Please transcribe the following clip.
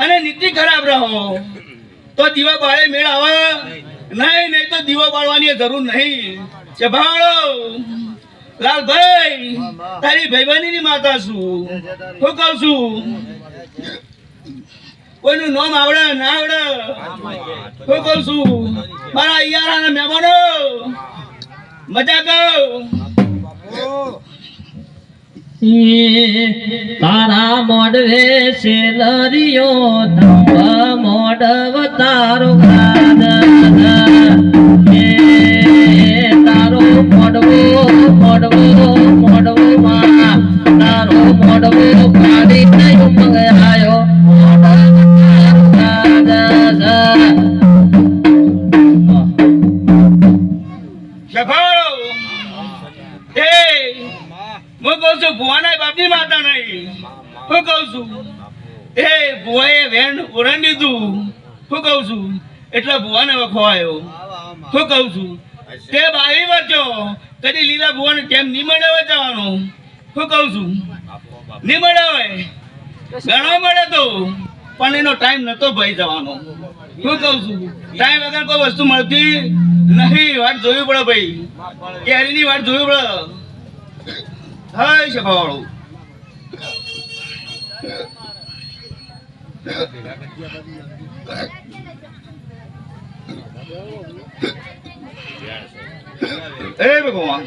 અને નીતિ ખરાબ રહો. તો દીવા બાળે મેળ આવે? નહીં નહીં તો દીવો બાળવાની જરૂર નહીં. છે ભાળો લાલભાઈ, તારી ભાઈબાની ની માતા છું. હું કઉ છું, કોઈનું નામ આવડે, ના આવડે? હું કઉ છું, મારા યારાના મહેમાનો, મજા કહું તારા મોડવે સેલરીઓ ધંભ મોડવ તારો ગાદન એ તારો મોડવો મોડવો મોડવો માં તારો મોડવો પાડી નયો મંગાયો તારો ગાદન શભાળો એ હું કહું છું, ભુવાના બાપની માતા નહીં. હું કહું છું, એ ભુવાએ વેણ ઓરણ દીધું. હું કહું છું, એટલે ભુવાને વખવાયો. હું કહું છું, તે બાવી વચ્ચો કદી લીલા ભુવાને કેમ નહીં મળે જવાનું? હું કહું છું, નહીં મળે હોય ઘણો મળે તો, પણ એનો ટાઈમ નતો ભાઈ જવાનો. શું કહું છું ટાઈમ વગર કોઈ વસ્તુ મળતી નહીં. વાટ જોવી પડે ભાઈ. કેરીની વાટ જોવી પડે. હાય ભાવાળું એ ભગવાન